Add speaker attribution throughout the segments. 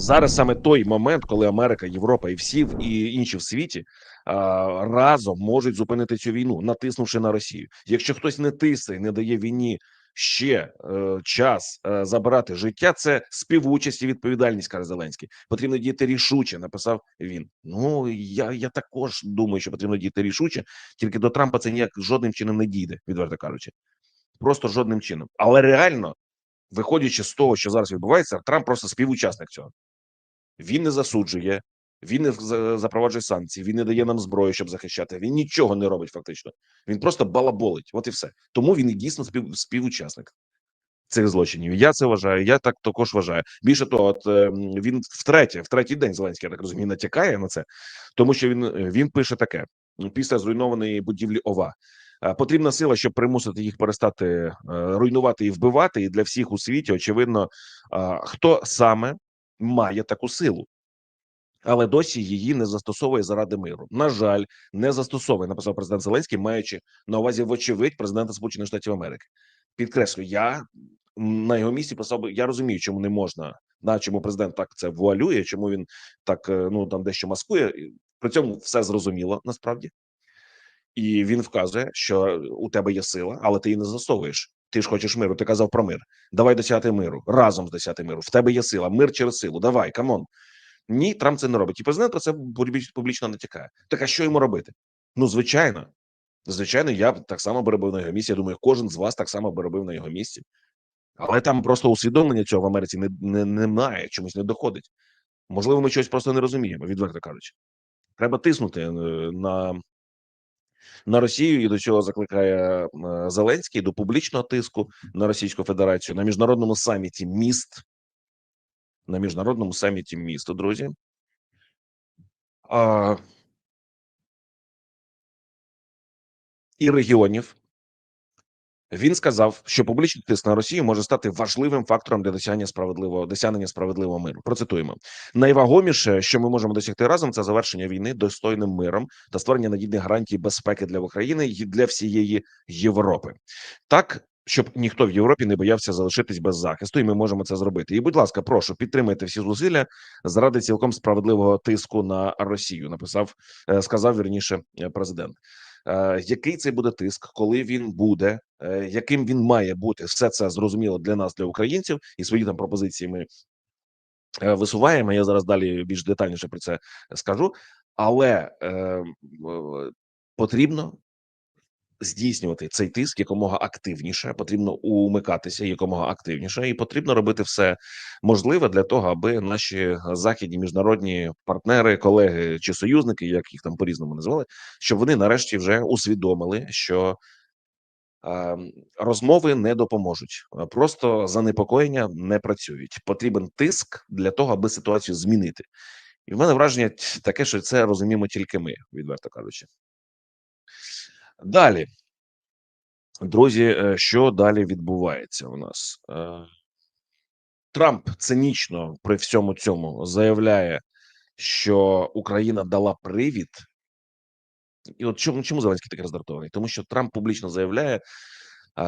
Speaker 1: Зараз саме той момент, коли Америка, Європа і всі і інші в світі разом можуть зупинити цю війну, натиснувши на Росію. Якщо хтось не тисне, не дає війні ще е, час е, забирати життя, це співучасть і відповідальність, каже Зеленський. Потрібно діяти рішуче. Написав він. Ну я, я також думаю, що потрібно діяти рішуче, тільки до Трампа це ніяк жодним чином не дійде, відверто кажучи, просто жодним чином. Але реально, виходячи з того, що зараз відбувається, Трамп просто співучасник цього. Він не засуджує, він не за- запроваджує санкції, він не дає нам зброю, щоб захищати. Він нічого не робить фактично. Він просто балаболить. От і все. Тому він і дійсно спів, співучасник цих злочинів. Я це вважаю. Я так також вважаю. Більше того, от е, він втретє, в третій день Зеленський, я так розумію, натякає на це, тому що він е, він пише таке після зруйнованої будівлі ОВА. Е, Потрібна сила, щоб примусити їх перестати е, руйнувати і вбивати. І для всіх у світі очевидно, хто саме має таку силу. Але досі її не застосовує заради миру. На жаль, не застосовує, написав президент Зеленський, маючи на увазі, вочевидь, президента Сполучених Штатів Америки. Підкреслю, я на його місці писав. Я розумію, чому не можна, на чому президент так це вуалює, чому він так е, ну там дещо маскує. При цьому все зрозуміло насправді, і він вказує, що у тебе є сила, але ти її не застосовуєш. Ти ж хочеш миру. Ти казав про мир. Давай досягти миру разом досягти миру. В тебе є сила, мир через силу. Давай, камон. Ні, Трамп це не робить. І президент про це публіч- публічно натякає. Так а що йому робити? Ну, звичайно, звичайно, я б так само би робив на його місці. Я думаю, кожен з вас так само би робив на його місці. Але там просто усвідомлення цього в Америці не, не, немає, чомусь не доходить. Можливо, ми щось просто не розуміємо, відверто кажучи. Треба тиснути е, на, на Росію, і до чого закликає е, Зеленський до публічного тиску на Російську Федерацію на міжнародному саміті міст. На міжнародному саміті міста, друзі. А, і регіонів. Він сказав, що публічний тиск на Росію може стати важливим фактором для досягнення справедливого досягнення справедливого миру. Процитуємо найвагоміше, що ми можемо досягти разом, це завершення війни достойним миром та створення надійних гарантій безпеки для України і для всієї Європи. Так. Щоб ніхто в Європі не боявся залишитись без захисту, і ми можемо це зробити. І, будь ласка, прошу підтримайте всі зусилля заради цілком справедливого тиску на Росію. Написав, е, сказав вірніше е, президент. Е, Який це буде тиск, коли він буде, е, яким він має бути, все це зрозуміло для нас, для українців, і свої там пропозиції ми е, висуваємо. Я зараз далі більш детальніше про це скажу, але е, потрібно здійснювати цей тиск якомога активніше, потрібно умикатися якомога активніше, і потрібно робити все можливе для того, аби наші західні міжнародні партнери, колеги чи союзники, як їх там по різному назвали, щоб вони нарешті вже усвідомили, що розмови не допоможуть, просто занепокоєння не працюють. Потрібен тиск для того, аби ситуацію змінити. І в мене враження таке, що це розуміємо тільки ми, відверто кажучи. Далі, друзі, е, що далі відбувається у нас? Е, Трамп цинічно при всьому цьому заявляє, що Україна дала привід. І от чому, чому Зеленський такий роздратований? Тому що Трамп публічно заявляє: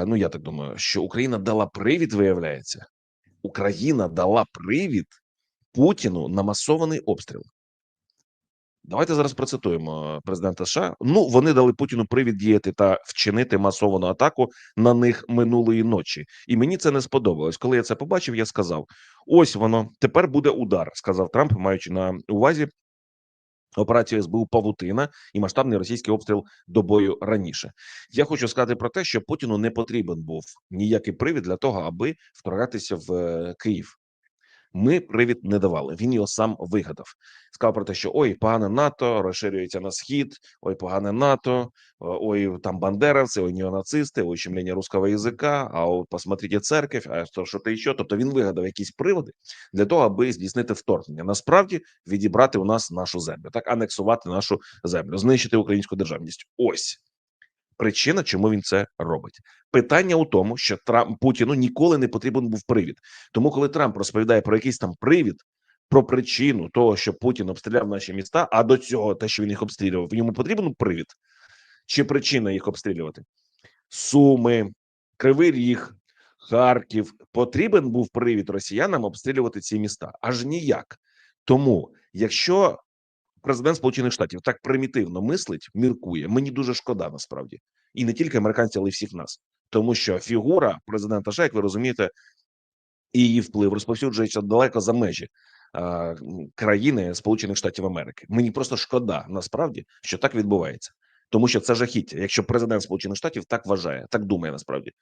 Speaker 1: ну я так думаю, що Україна дала привід, виявляється, Україна дала привід Путіну на масований обстріл. Давайте зараз процитуємо президента США. Ну, вони дали Путіну привід діяти та вчинити масовану атаку на них минулої ночі, і мені це не сподобалось. Коли я це побачив, я сказав: ось воно тепер буде удар, сказав Трамп, маючи на увазі операцію СБУ Павутина і масштабний російський обстріл добою раніше. Я хочу сказати про те, що Путіну не потрібен був ніякий привід для того, аби вторгатися в е, Київ. Ми привід не давали. Він його сам вигадав. Сказав про те, що ой, погане НАТО розширюється на схід, ой, погане НАТО, ой, там бандеровці, ой, неонацисти, ой, русского язика, а от посмотрите церковь, а що, що то ще. Тобто він вигадав якісь приводи для того, аби здійснити вторгнення. Насправді відібрати у нас нашу землю, так анексувати нашу землю, знищити українську державність. Ось причина, чому він це робить. Питання у тому, що Трамп Путіну ніколи не потрібен був привід. Тому, коли Трамп розповідає про якийсь там привід, про причину того, що Путін обстріляв наші міста, а до цього те, що він їх обстрілював, йому потрібен привід чи причина їх обстрілювати? Суми, Кривий Ріг, Харків. Потрібен був привід росіянам обстрілювати ці міста? Аж ніяк. Тому, якщо президент Сполучених Штатів так примітивно мислить, міркує, мені дуже шкода насправді, і не тільки американців, але й всіх нас, тому що фігура президента США, як ви розумієте, і її вплив розповсюджується далеко за межі е, країни Сполучених Штатів Америки. Мені просто шкода насправді, що так відбувається, тому що це жахіття. Якщо президент Сполучених Штатів так вважає, так думає насправді,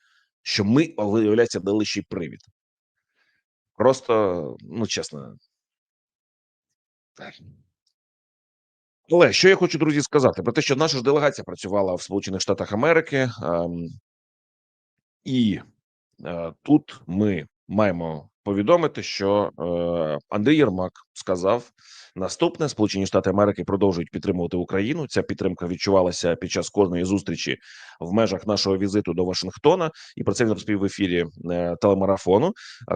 Speaker 1: що ми виявляється дали ще привід. Просто ну чесно. Але що я хочу, друзі, сказати про те, що наша ж делегація працювала в Сполучених Штатах Америки, ем, і е, тут ми маємо повідомити, що е, Андрій Єрмак сказав наступне: Сполучені Штати Америки продовжують підтримувати Україну. Ця підтримка відчувалася під час кожної зустрічі в межах нашого візиту до Вашингтона, і про це він розповів в ефірі е, телемарафону.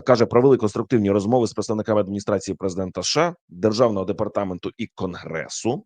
Speaker 1: Каже, провели конструктивні розмови з представниками адміністрації президента США, державного департаменту і конгресу.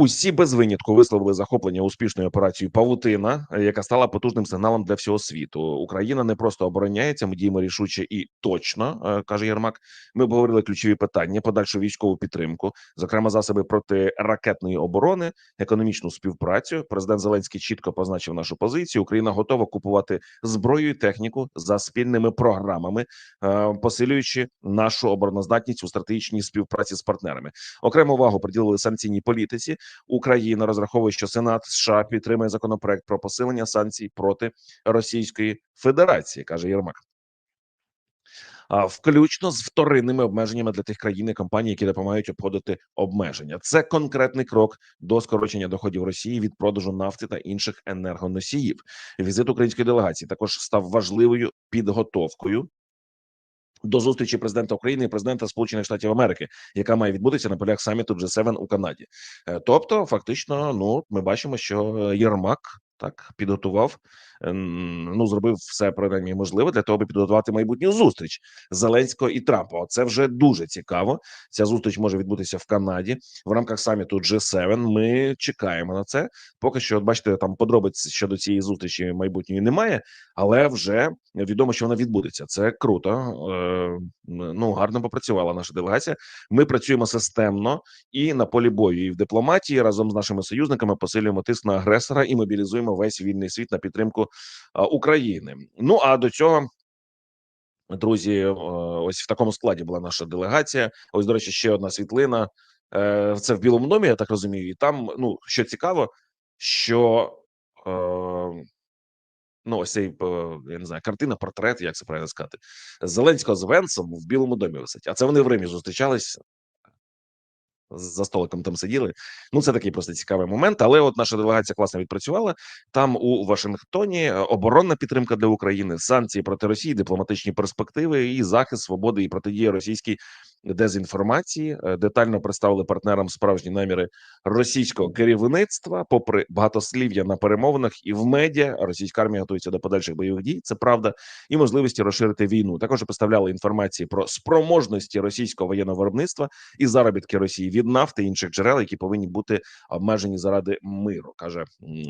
Speaker 1: Усі без винятку висловили захоплення успішною операцією Павутина, яка стала потужним сигналом для всього світу. Україна не просто обороняється, ми діємо рішуче і точно, е, каже Єрмак. Ми обговорили ключові питання, подальшу військову підтримку, зокрема засоби протиракетної оборони, економічну співпрацю. Президент Зеленський чітко позначив нашу позицію. Україна готова купувати зброю і техніку за спільними програмами, е, посилюючи нашу обороноздатність у стратегічній співпраці з партнерами. Окрему увагу приділили санкційній політиці. Україна розраховує, що Сенат США підтримує законопроект про посилення санкцій проти Російської Федерації, каже Єрмак. Включно з вторинними обмеженнями для тих країн і компаній, які допомагають обходити обмеження. Це конкретний крок до скорочення доходів Росії від продажу нафти та інших енергоносіїв. Візит української делегації також став важливою підготовкою до зустрічі президента України і президента Сполучених Штатів Америки, яка має відбутися на полях саміту G7 у Канаді. Е, Тобто, фактично, ну ми бачимо, що Єрмак так підготував, ем, ну зробив все принаймні можливе для того, аби підготувати майбутню зустріч Зеленського і Трампа. Це вже дуже цікаво. Ця зустріч може відбутися в Канаді в рамках саміту G7. Ми чекаємо на це. Поки що, от бачите, там подробиць щодо цієї зустрічі майбутньої немає, але вже відомо, що вона відбудеться. Це круто. Е, ну гарно попрацювала наша делегація. Ми працюємо системно і на полі бою, і в дипломатії разом з нашими союзниками посилюємо тиск на агресора і мобілізуємо весь вільний світ на підтримку України. Ну а до цього. Друзі, е, ось в такому складі була наша делегація. Ось, до речі, ще одна світлина. Е, Це в Білому домі, я так розумію. І там, ну що цікаво, що е, ну ось цей я не знаю, картина, портрет, як це правильно сказати, Зеленського з Венсом в Білому домі висить. А це вони в Римі зустрічались за столиком там сиділи. Ну це такий просто цікавий момент. Але от наша делегація класно відпрацювала там у Вашингтоні. е, Оборонна підтримка для України, санкції проти Росії, дипломатичні перспективи і захист свободи і протидія російській дезінформації. Е, Детально представили партнерам справжні наміри російського керівництва. Попри багатослів'я на перемовинах і в медіа, російська армія готується до подальших бойових дій. Це правда, і можливості розширити війну. Також представляли інформації про спроможності російського воєнного виробництва і заробітки Росії від нафти і інших джерел, які повинні бути обмежені заради миру, каже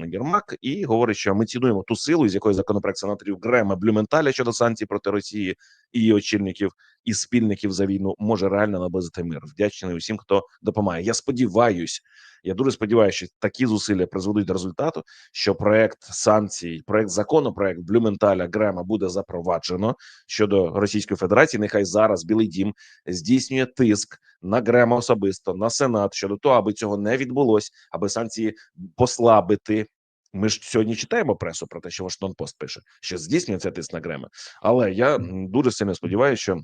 Speaker 1: Єрмак, і говорить, що ми цінуємо ту силу, з якої законопроект сенаторів Грема Блюменталя щодо санкцій проти Росії і очільників і спільників за війну може реально наблизити мир. Вдячний усім, хто допомагає. Я сподіваюсь, я дуже сподіваюся, що такі зусилля призведуть до результату, що проект санкцій, проект закону, проект Блюменталя Грема буде запроваджено щодо Російської Федерації. Нехай зараз Білий Дім здійснює тиск на Грема особисто на Сенат щодо того, аби цього не відбулось, аби санкції послабити. Ми ж сьогодні читаємо пресу про те, що Вашингтон Пост пише, що здійснюється тиск на Грема. Але я дуже сильно сподіваюся, що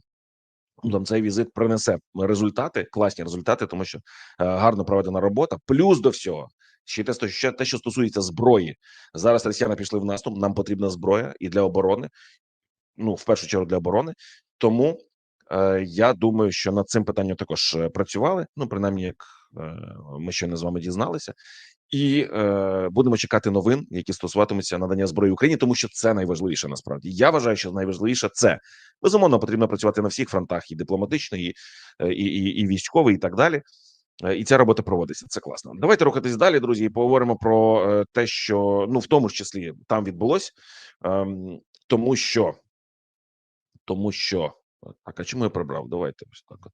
Speaker 1: там цей візит принесе результати, класні результати, тому що е, гарно проведена робота. Плюс до всього, ще те, що- ще те, що стосується зброї. Зараз росіяни пішли в наступ. Нам потрібна зброя і для оборони. Ну, в першу чергу для оборони. Тому е, я думаю, що над цим питанням також е, працювали. Ну, принаймні, як е, ми щойно з вами дізналися. І е, будемо чекати новин, які стосуватимуться надання зброї Україні, тому що це найважливіше насправді. Я вважаю, що найважливіше це безумовно потрібно працювати на всіх фронтах, і дипломатично, і, е, і, і, і військовий, і так далі. Е, І ця робота проводиться. Це класно. Давайте рухатись далі, друзі. І поговоримо про е, те, що ну в тому ж числі там відбулось, ем, тому що тому що так, а чому я прибрав? Давайте ось так. От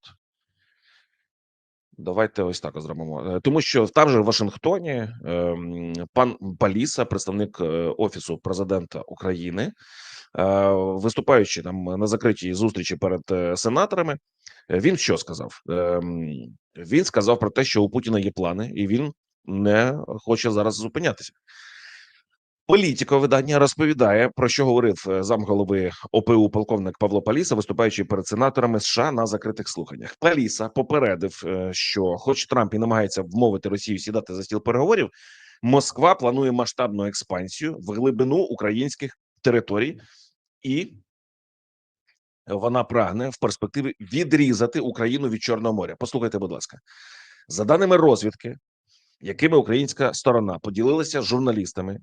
Speaker 1: Давайте ось так зробимо. Е, Тому що там же в Вашингтоні ем, пан Паліса, представник е, офісу президента України, е, виступаючи там на закритій зустрічі перед сенаторами, він що сказав? Ем, Він сказав про те, що у Путіна є плани, і він не хоче зараз зупинятися. Політико видання розповідає про що говорив е, замголови ОПУ полковник Павло Паліса, виступаючи перед сенаторами США на закритих слуханнях. Паліса попередив, е, що, хоч Трамп і намагається вмовити Росію сідати за стіл переговорів, Москва планує масштабну експансію в глибину українських територій, і вона прагне в перспективі відрізати Україну від Чорного моря. Послухайте, будь ласка, за даними розвідки, якими українська сторона поділилася з журналістами.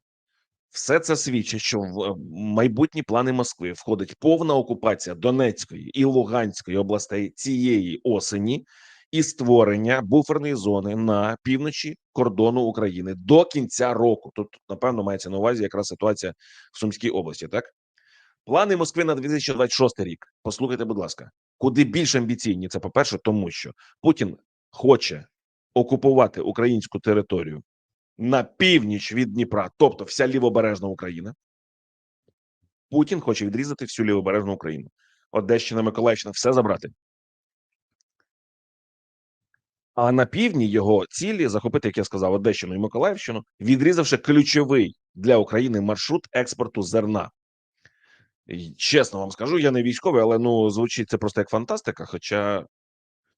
Speaker 1: Все це свідчить, що в е, майбутні плани Москви входить повна окупація Донецької і Луганської областей цієї осені і створення буферної зони на півночі кордону України до кінця року. Тут напевно мається на увазі якраз ситуація в Сумській області. Так плани Москви на 2026 рік. Послухайте, будь ласка, куди більш амбіційні. Це по перше, тому що Путін хоче окупувати українську територію на північ від Дніпра, тобто вся лівобережна Україна. Путін хоче відрізати всю лівобережну Україну. Одещина, Миколаївщина, все забрати. А на півдні його цілі захопити, як я сказав, Одещину і Миколаївщину, відрізавши ключовий для України маршрут експорту зерна. І чесно вам скажу, я не військовий, але ну звучить це просто як фантастика. Хоча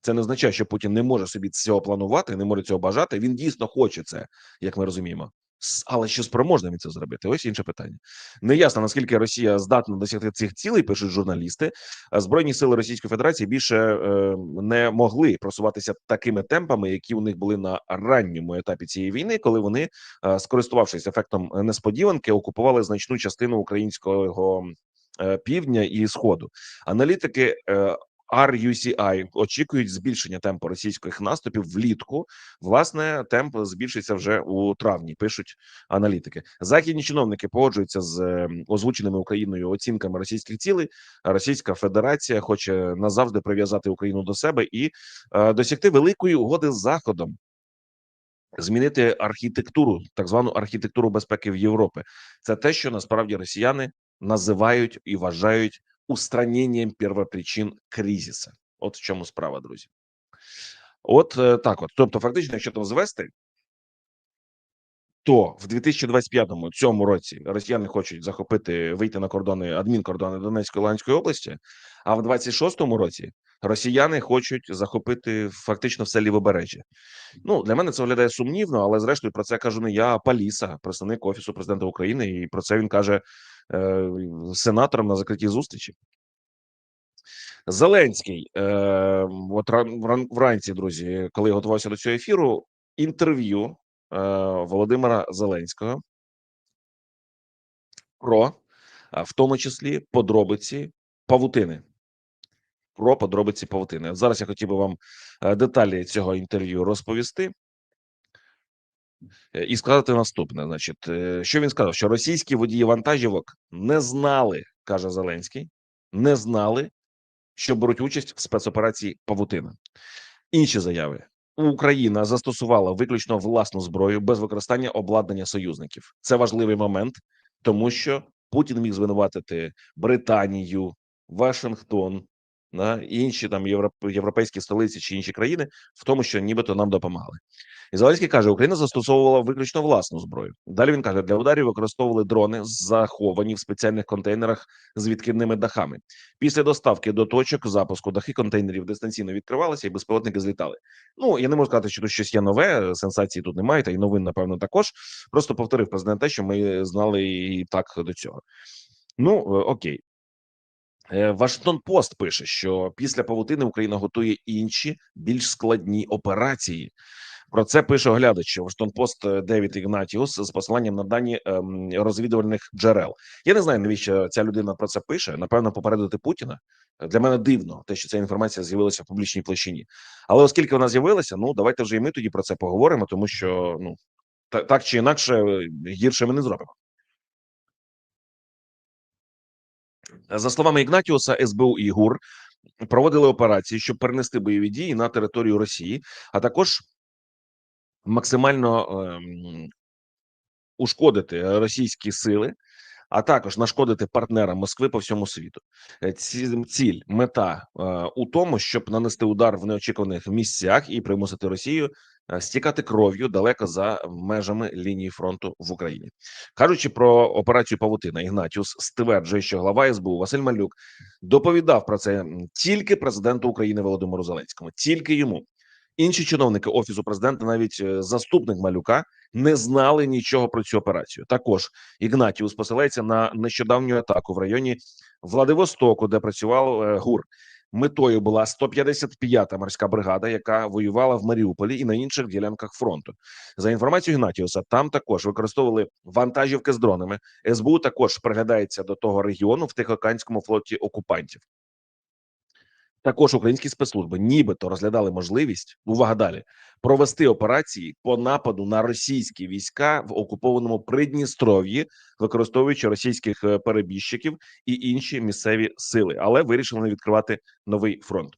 Speaker 1: це не означає, що Путін не може собі цього планувати, не може цього бажати. Він дійсно хоче це, як ми розуміємо. Але чи спроможна він це зробити? Ось інше питання. Неясно наскільки Росія здатна досягти цих цілей, пишуть журналісти. Збройні сили Російської Федерації більше е, не могли просуватися такими темпами, які у них були на ранньому етапі цієї війни, коли вони, е, скористувавшись ефектом несподіванки, окупували значну частину українського е, півдня і сходу. Аналітики е, RUCI очікують збільшення темпу російських наступів влітку. Власне, темп збільшиться вже у травні. Пишуть аналітики. Західні чиновники погоджуються з е, озвученими Україною оцінками російських цілей. Російська Федерація хоче назавжди прив'язати Україну до себе і е, досягти великої угоди з Заходом. Змінити архітектуру, так звану архітектуру безпеки в Європі. Це те, що насправді росіяни називають і вважають устраненням первопричин кризиса. От в чому справа, друзі. От е, так, от. Тобто, фактично, якщо там звести, то в 2025 цьому році росіяни хочуть захопити вийти на кордони адмінкордони Донецької Луганської області. А в 26-му році росіяни хочуть захопити фактично все лівобережжя. Ну для мене це виглядає сумнівно, але зрештою про це кажу не я, а Паліса, представник офісу президента України, і про це він каже е, сенаторам на закритій зустрічі. Зеленський, е, от ран, вран- вранці, друзі, коли я готувався до цього ефіру, інтерв'ю е, Володимира Зеленського про, в тому числі, подробиці павутини. Про подробиці павутини. Зараз я хотів би вам деталі цього інтерв'ю розповісти. Е, І сказати наступне: значить, е, що він сказав? Що російські водії вантажівок не знали, каже Зеленський, не знали, що беруть участь в спецоперації Павутина. Інші заяви. Україна застосувала виключно власну зброю без використання обладнання союзників. Це важливий момент, тому що Путін міг звинуватити Британію, Вашингтон, на інші там європ- європейські столиці чи інші країни в тому, що нібито нам допомагали. І Зеленський каже, Україна застосовувала виключно власну зброю. Далі він каже, для ударів використовували дрони, заховані в спеціальних контейнерах з відкидними дахами. Після доставки до точок запуску дахи контейнерів дистанційно відкривалися, і безпілотники злітали. Ну я не можу сказати, що тут щось є нове. Сенсації тут немає, та й новин, напевно, також. Просто повторив президент те, що ми знали і так до цього. Ну е, окей. Е, Вашингтон Пост пише, що після павутини Україна готує інші більш складні операції. Про це пише оглядач Вашингтон Пост е, Девід Ігнатіус з посиланням на дані ем, розвідувальних джерел. Я не знаю, навіщо ця людина про це пише. Напевно, попередити Путіна. Для мене дивно те, що ця інформація з'явилася в публічній площині. Але оскільки вона з'явилася, ну давайте вже і ми тоді про це поговоримо, тому що ну так чи інакше е, гірше ми не зробимо. За словами Ігнатіуса, СБУ і ГУР проводили операції, щоб перенести бойові дії на територію Росії, а також максимально ем, ушкодити російські сили, а також нашкодити партнерам Москви по всьому світу. Е, Ці ціль мета е, у тому, щоб нанести удар в неочікуваних місцях і примусити Росію е, стікати кров'ю далеко за межами лінії фронту в Україні. Кажучи про операцію Павутина, Ігнатіус стверджує, що глава СБУ Василь Малюк доповідав про це тільки президенту України Володимиру Зеленському, тільки йому. Інші чиновники офісу президента, навіть е, заступник малюка, не знали нічого про цю операцію. Також Ігнатіус посилається на нещодавню атаку в районі Владивостоку, де працював е, ГУР. Метою була 155-та морська бригада, яка воювала в Маріуполі і на інших ділянках фронту. За інформацією Гнатіуса, там також використовували вантажівки з дронами. СБУ також приглядається до того регіону в Тихоканському флоті окупантів. Також українські спецслужби нібито розглядали можливість увага далі провести операції по нападу на російські війська в окупованому Придністров'ї, використовуючи російських е, перебіжчиків і інші місцеві сили, але вирішили не відкривати новий фронт.